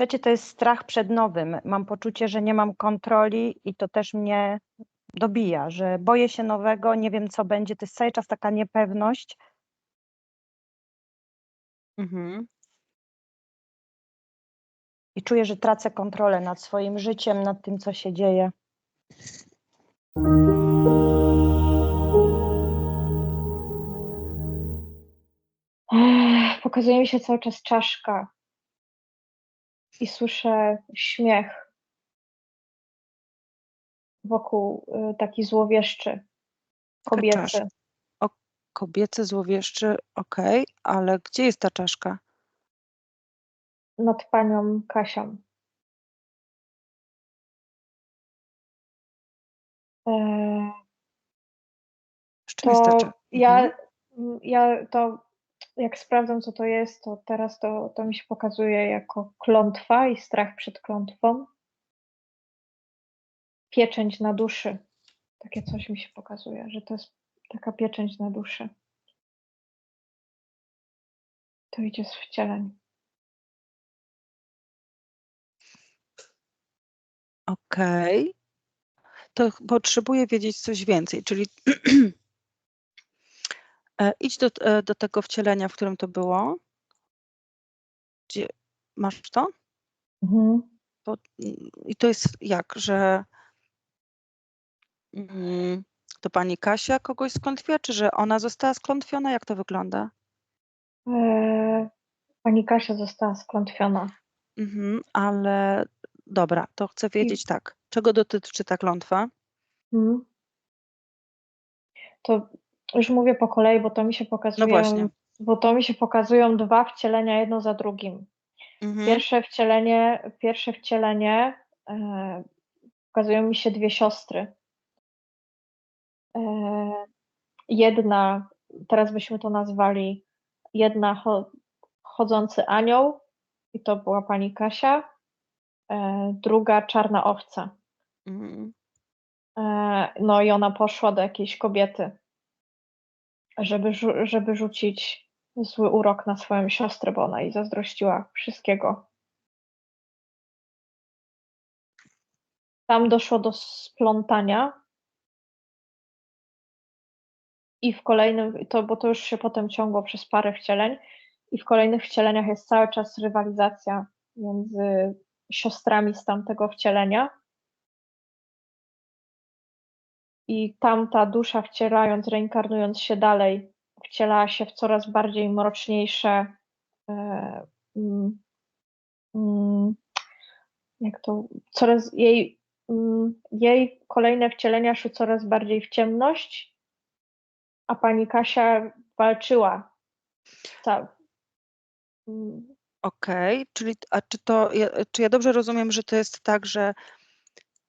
Trzecie to jest strach przed nowym. Mam poczucie, że nie mam kontroli i to też mnie dobija, że boję się nowego, nie wiem co będzie. To jest cały czas taka niepewność. Mhm. I czuję, że tracę kontrolę nad swoim życiem, nad tym, co się dzieje. Ech, Pokazuje mi się cały czas czaszka i słyszę śmiech wokół y, taki złowieszczy, kobiecy. czaszka. Kobiecy złowieszczy, okej, ale gdzie jest ta czaszka? nad panią Kasią. Eee, to ja, Mhm. ja to jak sprawdzam, co to jest, to teraz to, to mi się pokazuje jako klątwa i strach przed klątwą. Pieczęć na duszy. Takie coś mi się pokazuje, że to jest taka pieczęć na duszy. To idzie z wcieleń. Okej. To ch- potrzebuję wiedzieć coś więcej, czyli idź do, e, do tego wcielenia, w którym to było. Gdzie masz to? Mhm. I to jest jak, że mm, to pani Kasia kogoś sklątwiła, czy że ona została sklątwiona? Jak to wygląda? Eee, pani Kasia została sklątwiona. Mhm, ale dobra, to chcę wiedzieć tak. Czego dotyczy ta klątwa? Mhm. To już mówię po kolei, bo to mi się No pokazują, właśnie. bo to mi się pokazują dwa wcielenia jedno za drugim. Mhm. Pierwsze wcielenie, pierwsze wcielenie e, pokazują mi się dwie siostry. E, jedna, teraz byśmy to nazwali, jedna cho, chodzący anioł, i to była pani Kasia, e, druga czarna owca. Mhm. E, No i ona poszła do jakiejś kobiety, żeby, żeby rzucić zły urok na swoją siostrę, bo ona jej zazdrościła wszystkiego. Tam doszło do splątania. I w kolejnym, to, bo to już się potem ciągło przez parę wcieleń, i w kolejnych wcieleniach jest cały czas rywalizacja między siostrami z tamtego wcielenia. I tamta dusza wcielając, reinkarnując się dalej, wcielała się w coraz bardziej mroczniejsze, e, mm, mm, jak to, coraz jej, mm, jej kolejne wcielenia szły coraz bardziej w ciemność, a pani Kasia walczyła. Ta, Okej, czyli a czy to, ja, czy ja dobrze rozumiem, że to jest tak, że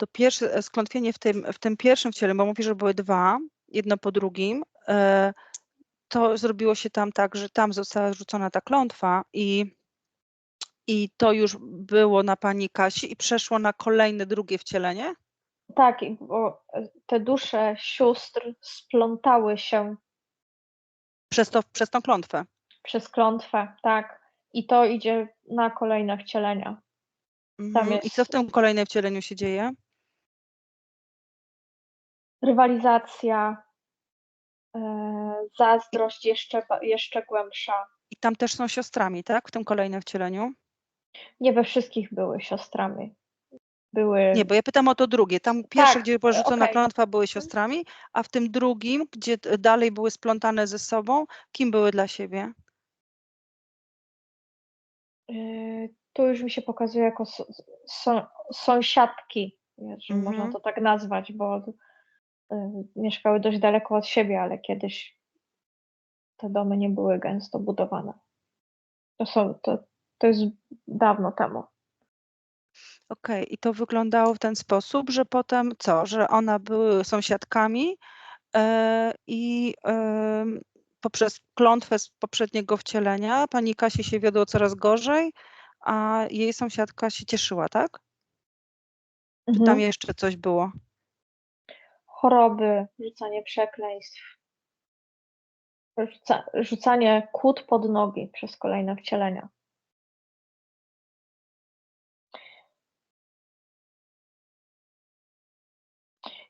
to pierwsze e, sklątwienie w tym, w tym pierwszym wciele, bo mówisz, że były dwa, jedno po drugim, e, to zrobiło się tam tak, że tam została rzucona ta klątwa i, i to już było na pani Kasi i przeszło na kolejne drugie wcielenie? tak, bo te dusze sióstr splątały się Przez, to, przez tą klątwę. przez klątwę, tak. I to idzie na kolejne wcielenia. Mhm. I jest- co w tym kolejnym wcieleniu się dzieje? Rywalizacja, e, zazdrość jeszcze, jeszcze głębsza. I tam też są siostrami, tak? W tym kolejnym wcieleniu? Nie we wszystkich były siostrami. Były. Nie, bo ja pytam o to drugie. Tam pierwsze, Tak, gdzie była rzucona okej. klątwa, były siostrami, a w tym drugim, gdzie dalej były splątane ze sobą, kim były dla siebie? e, tu już mi się pokazuje jako so, so, sąsiadki, jeżeli Mhm. można to tak nazwać, bo mieszkały dość daleko od siebie, ale kiedyś te domy nie były gęsto budowane. To, są, to, to jest dawno temu. Okej, i to wyglądało w ten sposób, że potem co, że one były sąsiadkami e, i em, poprzez klątwę z poprzedniego wcielenia pani Kasi się wiodło coraz gorzej, a jej sąsiadka się cieszyła, tak? Czy Mhm. tam jeszcze coś było? choroby, rzucanie przekleństw, rzuca, rzucanie kłód pod nogi przez kolejne wcielenia.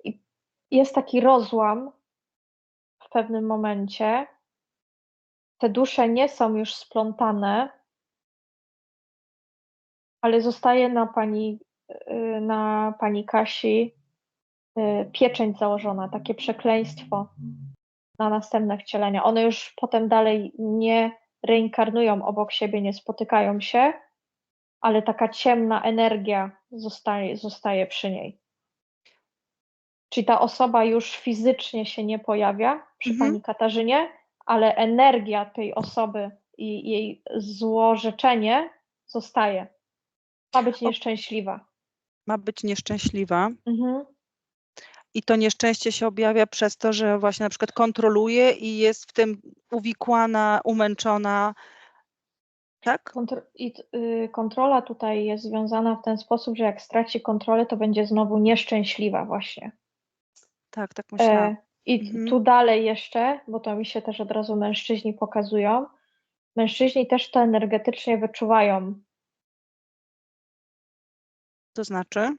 I jest taki rozłam w pewnym momencie. Te dusze nie są już splątane, ale zostaje na pani, y, na pani Kasi pieczęć założona, takie przekleństwo na następne wcielenia. One już potem dalej nie reinkarnują obok siebie, nie spotykają się, ale taka ciemna energia zostaje, zostaje przy niej. Czyli ta osoba już fizycznie się nie pojawia przy Mhm. pani Katarzynie, ale energia tej osoby i jej złorzeczenie zostaje. Ma być nieszczęśliwa. Ma być nieszczęśliwa. Mhm. I to nieszczęście się objawia przez to, że właśnie na przykład kontroluje i jest w tym uwikłana, umęczona. Tak? Kontro- i y, kontrola tutaj jest związana w ten sposób, że jak straci kontrolę, to będzie znowu nieszczęśliwa właśnie. Tak, tak myślałam. E, I Mhm. tu dalej jeszcze, bo to mi się też od razu mężczyźni pokazują. Mężczyźni też to energetycznie wyczuwają. To znaczy?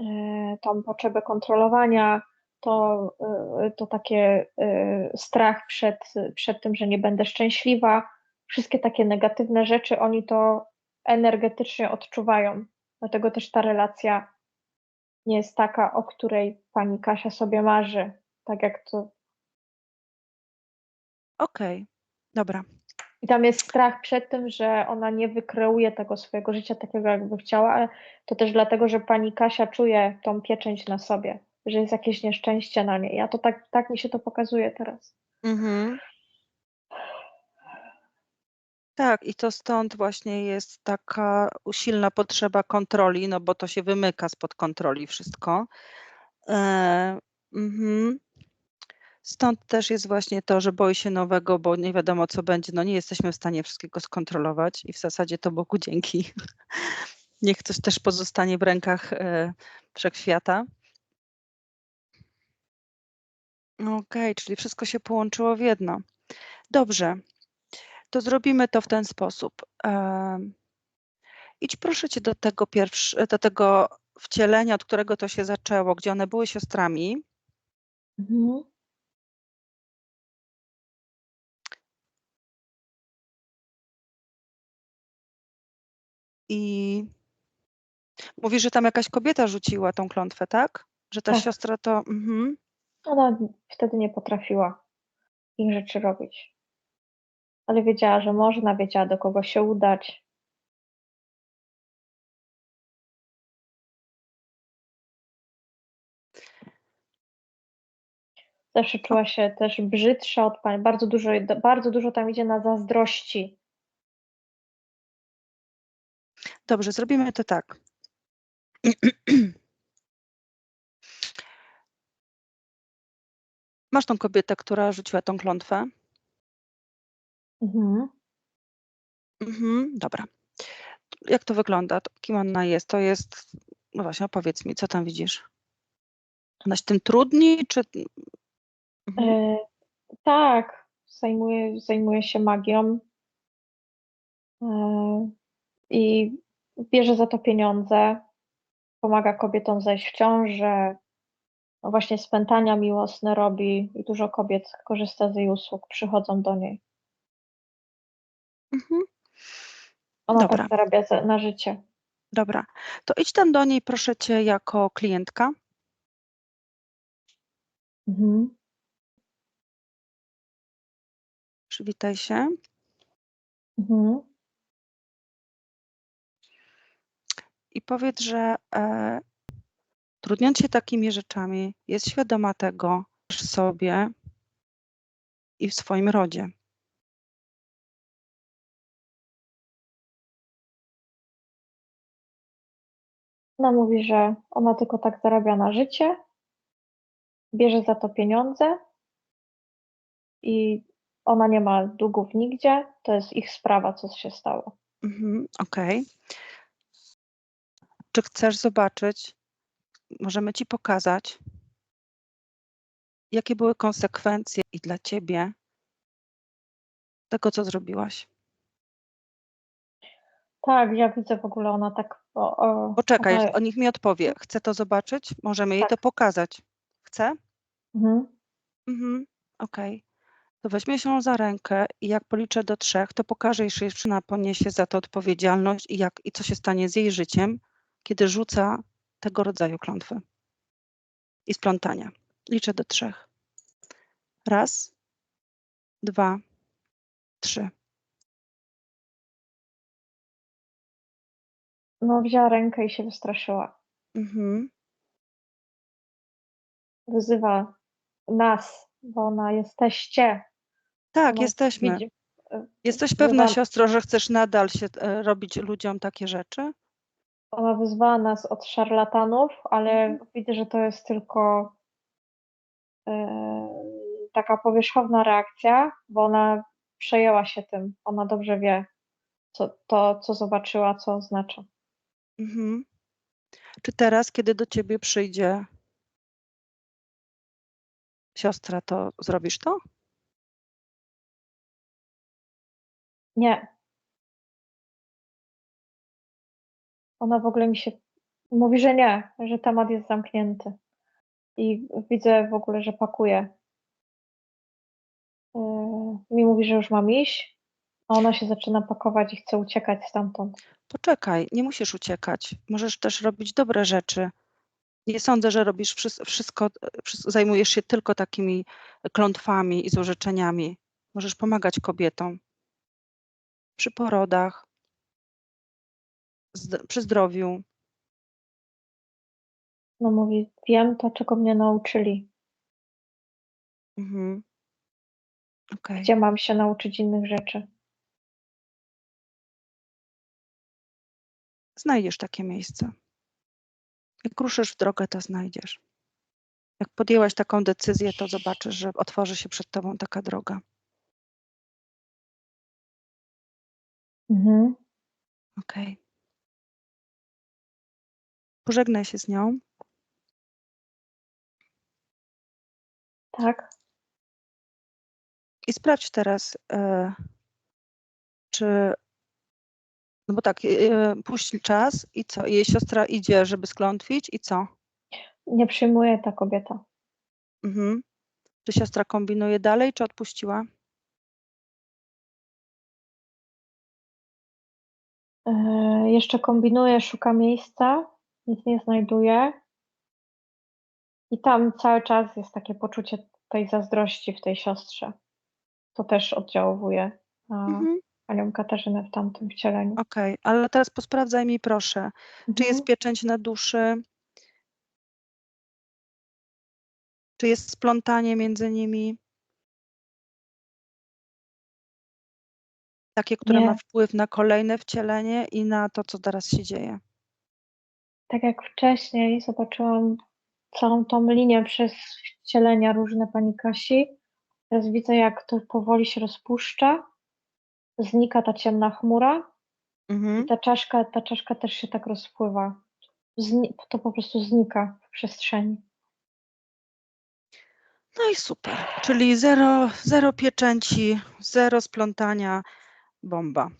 E, tą potrzebę kontrolowania, to, e, to takie e, strach przed, przed tym, że nie będę szczęśliwa. Wszystkie takie negatywne rzeczy, oni to energetycznie odczuwają. Dlatego też ta relacja nie jest taka, o której pani Kasia sobie marzy. Tak jak to. Okej, dobra. I tam jest strach przed tym, że ona nie wykreuje tego swojego życia takiego, jakby chciała, ale to też dlatego, że pani Kasia czuje tą pieczęć na sobie, że jest jakieś nieszczęście na niej. Ja to tak, tak mi się to pokazuje teraz. Mhm. Tak, i to stąd właśnie jest taka silna potrzeba kontroli, no bo to się wymyka spod kontroli wszystko. E, mhm. Stąd też jest właśnie to, że boi się nowego, bo nie wiadomo co będzie. No nie jesteśmy w stanie wszystkiego skontrolować i w zasadzie to Bogu dzięki. Niech coś też pozostanie w rękach e, wszechświata. Okej, czyli wszystko się połączyło w jedno. Dobrze, to zrobimy to w ten sposób. Em, idź proszę cię do tego do tego wcielenia, od którego to się zaczęło, gdzie one były siostrami. Mhm. I mówisz, że tam jakaś kobieta rzuciła tą klątwę, tak? Że ta Tak. siostra to. Mhm. Ona wtedy nie potrafiła ich rzeczy robić. Ale wiedziała, że można, wiedziała do kogo się udać. Zawsze czuła się też brzydsza od pani. Bardzo dużo, bardzo dużo tam idzie na zazdrości. Dobrze, zrobimy to tak. Masz tą kobietę, która rzuciła tą klątwę? Mhm. Mhm, dobra. Jak to wygląda? Kim ona jest? To jest. No właśnie, opowiedz mi, co tam widzisz? Ona się tym trudni, czy. Mhm. E, tak, zajmuje, zajmuje się magią e, i bierze za to pieniądze, pomaga kobietom zajść w ciążę, no właśnie spętania miłosne robi i dużo kobiet korzysta z jej usług, przychodzą do niej. Mhm. Ona Dobra. tak zarabia za, na życie. Dobra, to idź tam do niej, proszę cię, jako klientka. Mhm. Przywitaj się. Mhm. I powiedz, że e, trudniąc się takimi rzeczami, jest świadoma tego w sobie i w swoim rodzie. Ona mówi, że ona tylko tak zarabia na życie, bierze za to pieniądze i ona nie ma długów nigdzie. To jest ich sprawa, co się stało. Mhm, Okej. Czy chcesz zobaczyć? Możemy ci pokazać, jakie były konsekwencje i dla ciebie tego, co zrobiłaś. Tak, ja widzę w ogóle, ona tak. O, o, Poczekaj, ona, o niech mi odpowie. Chce to zobaczyć? Możemy jej Tak. to pokazać. Chce? Mhm. Mhm. Okej. To weźmie się za rękę i jak policzę do trzech, to pokażę, jeśli dziewczyna poniesie za to odpowiedzialność i, jak, i co się stanie z jej życiem, kiedy rzuca tego rodzaju klątwy i splątania. Liczę do trzech. Raz, dwa, trzy. No, wzięła rękę i się wystraszyła. Mhm. Wyzywa nas, bo ona jesteście. Tak, Ona jesteśmy. widzi- Jesteś pewna, siostro, że chcesz nadal się e, robić ludziom takie rzeczy? Ona wyzwała nas od szarlatanów, ale Mhm. widzę, że to jest tylko e, taka powierzchowna reakcja, bo ona przejęła się tym. Ona dobrze wie, co, to, co zobaczyła, co oznacza. Mhm. Czy teraz, kiedy do ciebie przyjdzie siostra, to zrobisz to? Nie. Ona w ogóle mi się mówi, że nie, że temat jest zamknięty. I widzę w ogóle, że pakuje. Yy, Mi mówi, że już mam iść, a ona się zaczyna pakować i chce uciekać stamtąd. Poczekaj, nie musisz uciekać. Możesz też robić dobre rzeczy. Nie sądzę, że robisz wszystko, wszystko, zajmujesz się tylko takimi klątwami i złorzeczeniami. Możesz pomagać kobietom przy porodach, zd- przy zdrowiu. No mówi, wiem to, czego mnie nauczyli. Mhm. Okej. Gdzie mam się nauczyć innych rzeczy? Znajdziesz takie miejsce. Jak ruszysz w drogę, to znajdziesz. Jak podjęłaś taką decyzję, to zobaczysz, że otworzy się przed tobą taka droga. Mhm. Okej. Pożegnaj się z nią. Tak? I sprawdź teraz, e, czy. No bo tak, e, puść czas i co? Jej siostra idzie, żeby sklątwić i co? Nie przyjmuje ta kobieta. Mhm. Czy siostra kombinuje dalej, czy odpuściła? E, jeszcze kombinuje, szuka miejsca, nic nie znajduje. I tam cały czas jest takie poczucie tej zazdrości w tej siostrze. To też oddziałuje na Mhm. panią Katarzynę w tamtym wcieleniu. Okej, ale teraz posprawdzaj mi proszę, czy jest Mhm. pieczęć na duszy? Czy jest splątanie między nimi? Takie, które ma Nie. wpływ na kolejne wcielenie i na to, co teraz się dzieje. Tak jak wcześniej zobaczyłam całą tą linię przez wcielenia różne pani Kasi, teraz widzę, jak to powoli się rozpuszcza, znika ta ciemna chmura Mhm. i ta czaszka, ta czaszka też się tak rozpływa. Zni- to po prostu znika w przestrzeni. No i super. Czyli zero, zero pieczęci, zero splątania, bomba.